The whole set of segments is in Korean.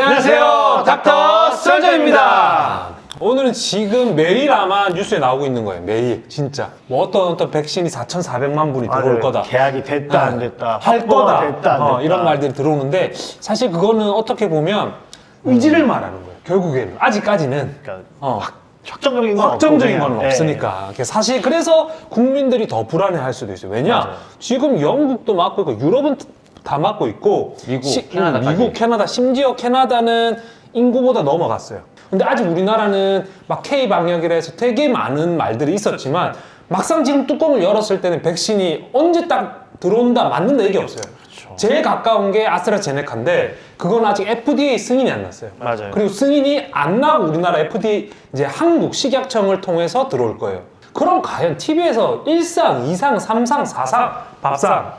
안녕하세요, 닥터 솔저입니다. 오늘은 지금 매일 아마 뉴스에 나오고 있는 거예요. 매일 진짜 뭐 어떤 어떤 백신이 4,400만 분이 들어올 맞아요. 거다. 계약이 됐다 안 아, 됐다 할 확보가 거다. 됐다 안 어, 됐다. 이런 말들이 들어오는데 사실 그거는 어떻게 보면 의지를 말하는 거예요. 결국에는 아직까지는 그러니까 어, 확- 확정적인 건 확정적인 없고 건 그냥, 없으니까. 사실 그래서 국민들이 더 불안해할 수도 있어요. 왜냐? 맞아요. 지금 영국도 맞고 있고 유럽은 다 맞고 있고 미국, 시- 캐나다까지. 음, 미국, 캐나다 심지어 캐나다는 인구보다 넘어갔어요. 근데 아직 우리나라는 막 K 방역이라 해서 되게 많은 말들이 있었지만 막상 지금 뚜껑을 열었을 때는 백신이 언제 딱 들어온다 맞는다 이게 없어요. 그렇죠. 제일 가까운 게 아스트라제네카인데 그건 아직 FDA 승인이 안 났어요. 맞아요. 그리고 승인이 안 나고 우리나라 FDA 이제 한국 식약청을 통해서 들어올 거예요. 그럼 과연 TV에서 1상, 2상, 3상, 4상, 밥상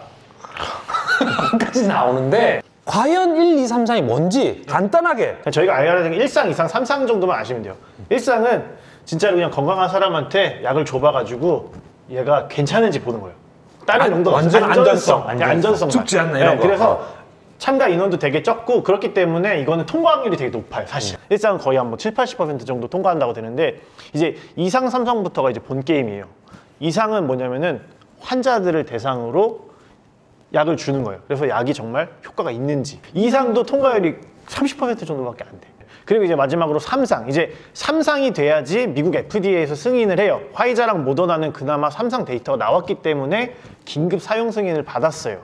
까지 나오는데 과연 1, 2, 3, 4이 뭔지 간단하게. 그냥 저희가 알아야 되는 게 1상, 2상, 3상 정도만 아시면 돼요. 1상은 진짜로 그냥 건강한 사람한테 약을 줘봐가지고 얘가 괜찮은지 보는 거예요. 다른 안- 용도 완전. 안전성, 그냥 안전성 죽지 않나 이런 거. 그래서 참가 인원도 되게 적고 그렇기 때문에 이거는 통과 확률이 되게 높아요 사실. 음. 1상은 거의 한뭐 7, 80% 정도 통과한다고 되는데 이제 2상, 3상부터가 이제 본 게임이에요. 2상은 뭐냐면은 환자들을 대상으로 약을 주는 거예요. 그래서 약이 정말 효과가 있는지. 이상도 통과율이 30% 정도밖에 안 돼. 그리고 이제 마지막으로 3상. 이제 3상이 돼야지 미국 FDA에서 승인을 해요. 화이자랑 모더나는 그나마 3상 데이터가 나왔기 때문에 긴급 사용 승인을 받았어요.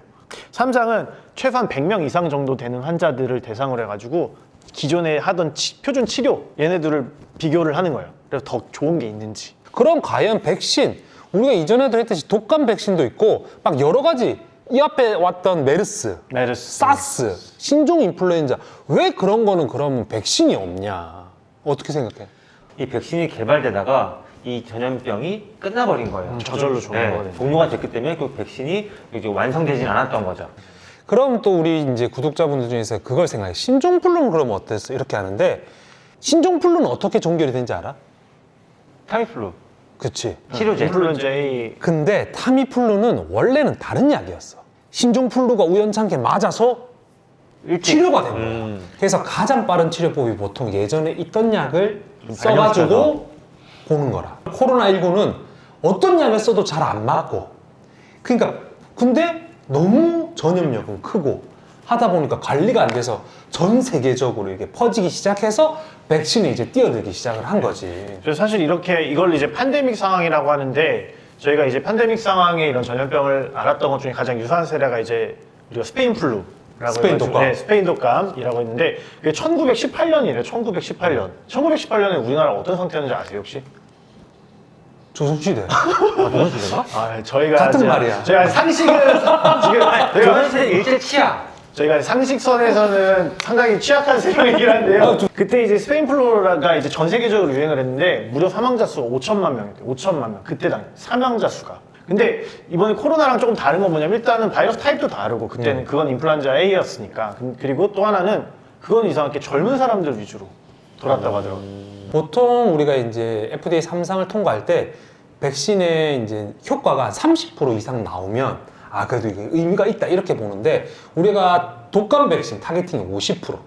3상은 최소한 100명 이상 정도 되는 환자들을 대상으로 해가지고 기존에 하던 치- 표준 치료 얘네들을 비교를 하는 거예요. 그래서 더 좋은 게 있는지. 그럼 과연 백신 우리가 이전에도 했듯이 독감 백신도 있고 막 여러 가지 이 앞에 왔던 메르스, 메르스. 사스, 신종 인플루엔자 왜 그런 거는 그러면 백신이 없냐? 어떻게 생각해? 이 백신이 개발되다가 이 전염병이 끝나버린 거예요. 음, 저절로 종료가 된 종료가 됐기 때문에 그 백신이 이제 완성되진 않았던 거죠. 그럼 또 우리 이제 구독자분들 중에서 그걸 생각해. 신종플루는 그러면 어땠어? 이렇게 하는데 신종플루는 어떻게 종결이 된지 알아? 타미플루 그치. 치료제. 인플루엔자 A 근데 타미플루는 원래는 다른 약이었어. 신종플루가 우연찮게 맞아서. 치료가 된 거야. 음. 그래서 가장 빠른 치료법이 보통 예전에 있던 약을. 써가지고 보는 거라. 코로나19는 어떤 약을 써도 잘 안 맞고. 그러니까, 근데 너무 전염력은 크고 하다 보니까 관리가 안 돼서 전 세계적으로 이게 퍼지기 시작해서 백신이 이제 뛰어들기 시작을 한 거지. 그래서 사실 이렇게 이걸 이제 팬데믹 상황이라고 하는데 저희가 이제 팬데믹 상황에 이런 전염병을 알았던 것 중에 가장 유사한 세례가 이제 우리가 스페인 플루 라고 스페인 해가지고, 독감. 네, 스페인 독감이라고 했는데 그게 1918년이래요. 1918년. 1918년에 우리나라 어떤 상태였는지 아세요 혹시? 조선시대. 아, 조선시대가? 아 저희가 같은 이제- 말이야. 저희가 상식은 지금 저희가, 조선시대 일제 치약. 저희가 상식선에서는 상당히 취약한 세력이긴 한데요. 아, 저- 그때 이제 스페인 플루라가 이제 전 세계적으로 유행을 했는데 무려 사망자 수가 5천만 명이었대요. 5천만 명. 그때 당 사망자 수가. 근데 이번에 코로나랑 조금 다른 건 뭐냐면 일단은 바이러스 타입도 다르고 그때는 그건 인플루엔자 A였으니까 그- 그리고 또 하나는 그건 이상하게 젊은 사람들 위주로 돌았다고 하더라고요. 보통 우리가 이제 FDA 3상을 통과할 때 백신의 이제 효과가 한30% 이상 나오면 아 그래도 이게 의미가 있다 이렇게 보는데 우리가 독감 백신 타겟팅이 50%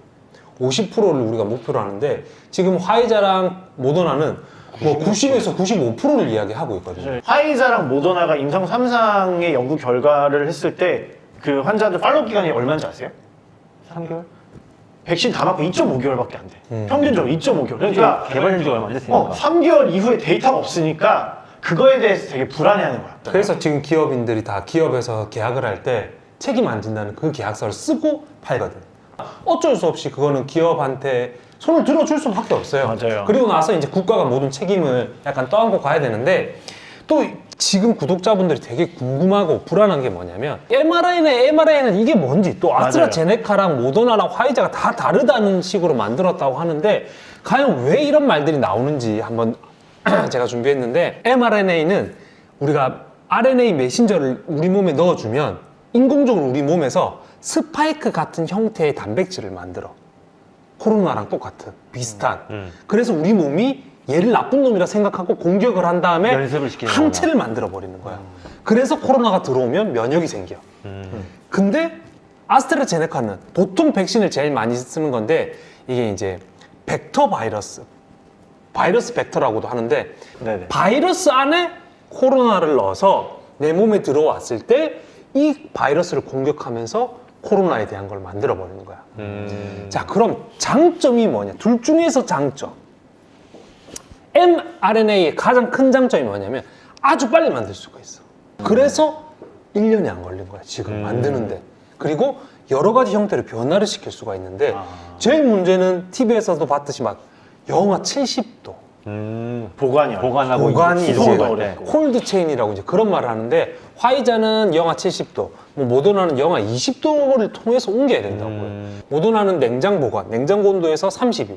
50%를 우리가 목표로 하는데 지금 화이자랑 모더나는 뭐 90에서 95%를 이야기하고 있거든요. 화이자랑 모더나가 임상 3상의 연구 결과를 했을 때 그 환자들 팔로우 기간이 얼마인지 아세요? 3개월? 백신 다 맞고 2.5개월밖에 안 돼. 음. 평균적으로 2.5개월. 그러니까 개발된 지가 얼마 안 됐으니까. 어, 3개월 이후에 데이터가 없으니까 그거에 대해서 되게 불안해하는 거야. 그래서 지금 기업인들이 다 기업에서 계약을 할 때 책임 안 진다는 그 계약서를 쓰고 팔거든. 어쩔 수 없이 그거는 기업한테 손을 들어줄 수밖에 없어요. 맞아요. 그리고 나서 이제 국가가 모든 책임을 약간 떠안고 가야 되는데 또 지금 구독자분들이 되게 궁금하고 불안한 게 뭐냐면 mRNA, mRNA는 이게 뭔지 또 맞아요. 아스트라제네카랑 모더나랑 화이자가 다 다르다는 식으로 만들었다고 하는데 과연 왜 이런 말들이 나오는지 한번 제가 준비했는데 mRNA는 우리가 RNA 메신저를 우리 몸에 넣어주면 인공적으로 우리 몸에서 스파이크 같은 형태의 단백질을 만들어. 코로나랑 똑같은 비슷한. 음. 그래서 우리 몸이 얘를 나쁜 놈이라 생각하고 공격을 한 다음에 연습을 시키는 항체를 만들어 버리는 거야. 그래서 코로나가 들어오면 면역이 생겨. 음. 근데 아스트라제네카는 보통 백신을 제일 많이 쓰는 건데 이게 이제 벡터 바이러스, 바이러스 벡터라고도 하는데 네네. 바이러스 안에 코로나를 넣어서 내 몸에 들어왔을 때 이 바이러스를 공격하면서 코로나에 대한 걸 만들어 버리는 거야. 음. 자, 그럼 장점이 뭐냐? 둘 중에서 장점. mRNA의 가장 큰 장점이 뭐냐면 아주 빨리 만들 수가 있어. 그래서 1년이 안 걸린 거야, 지금 음. 만드는데. 그리고 여러 가지 형태로 변화를 시킬 수가 있는데 아. 제일 문제는 TV에서도 봤듯이 막 영하 70도, 음. 보관이. 보관하고 보관이 이제 이제 이동도 네. 어렵고. 콜드 체인이라고 이제 그런 말을 하는데 화이자는 영하 70도, 뭐 모더나는 영하 20도를 통해서 옮겨야 된다고요. 음. 모더나는 냉장 보관, 냉장고 온도에서 30일.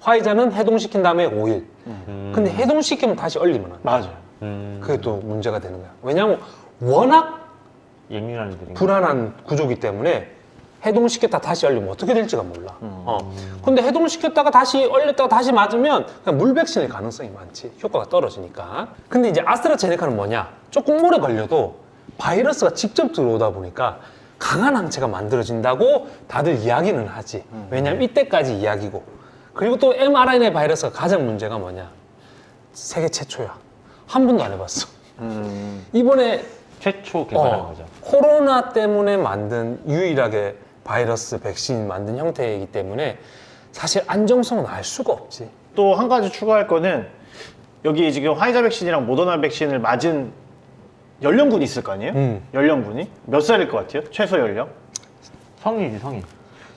화이자는 해동시킨 다음에 5일. 음. 근데 해동시키면 다시 얼리면 안 돼. 맞아요. 음. 그게 또 문제가 되는 거야. 왜냐하면 워낙 예민한 애들이. 불안한 구조기 때문에 해동시켰다 다시 얼리면 어떻게 될지가 몰라. 어. 근데 해동시켰다가 다시 얼렸다가 다시 맞으면 그냥 물 백신일 가능성이 많지. 효과가 떨어지니까. 근데 이제 아스트라제네카는 뭐냐? 조금 오래 걸려도 바이러스가 직접 들어오다 보니까 강한 항체가 만들어진다고 다들 이야기는 하지. 왜냐면 이때까지 이야기고. 그리고 또 mRNA 바이러스가 가장 문제가 뭐냐? 세계 최초야. 한 번도 안 해봤어. 음. 이번에 최초 개발한 어, 거죠. 코로나 때문에 만든 유일하게 바이러스 백신 만든 형태이기 때문에 사실 안정성은 알 수가 없지. 또 한 가지 추가할 거는 여기 지금 화이자 백신이랑 모더나 백신을 맞은 연령군이 있을 거 아니에요? 음. 연령군이 몇 살일 것 같아요? 최소 연령? 성인이지 성인.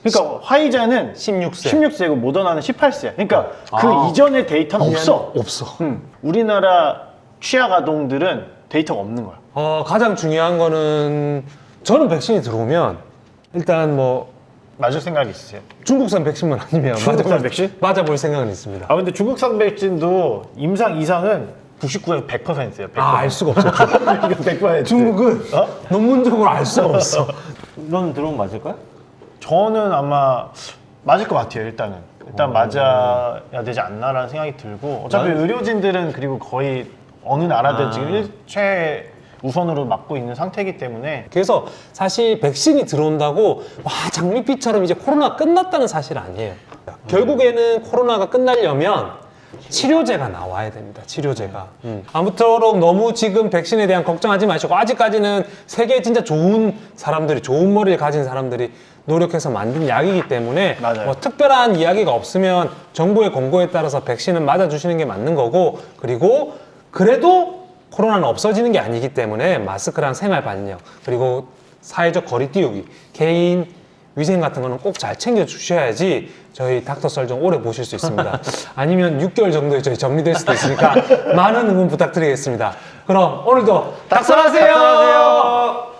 그러니까 화이자는 16세. 16세고 모더나는 18세야. 그러니까 그 아. 이전의 데이터는 없어. 없어. 음. 우리나라 취약 아동들은 데이터가 없는 거야. 어, 가장 중요한 거는 저는 백신이 들어오면 일단 뭐 맞을 생각이 있으세요? 중국산 백신만 아니면 중국산 맞아볼- 백신? 맞아볼 생각은 있습니다. 아 근데 중국산 백신도 임상 이상은 99에 100%예요. 100%. 아, 알 수가 없어. 이거 100%. 중국은 어? 논문적으로 알 수가 없어. 넌 들어오면 맞을 거야? 저는 아마 맞을 것 같아요. 일단은 일단 맞아야 되지 않나라는 생각이 들고 어차피 나는- 의료진들은 그리고 거의 어느 나라든 아. 지금 일체 우선으로 맞고 있는 상태이기 때문에 그래서 사실 백신이 들어온다고 와 장밋빛처럼 이제 코로나 끝났다는 사실 아니에요. 결국에는 코로나가 끝나려면 치료제가 나와야 됩니다. 치료제가. 음. 아무쪼록 너무 지금 백신에 대한 걱정하지 마시고 아직까지는 세계에 진짜 좋은 사람들이 좋은 머리를 가진 사람들이 노력해서 만든 약이기 때문에 맞아요. 뭐 특별한 이야기가 없으면 정부의 권고에 따라서 백신은 맞아 주시는 게 맞는 거고 그리고 그래도 코로나는 없어지는 게 아니기 때문에 마스크랑 생활 반력 그리고 사회적 거리 띄우기 개인 위생 같은 거는 꼭 잘 챙겨 주셔야지 저희 닥터 썰좀 오래 보실 수 있습니다. 아니면 6개월 정도에 저희 정리될 수도 있으니까 많은 응원 부탁드리겠습니다. 그럼 오늘도 닥설하세요.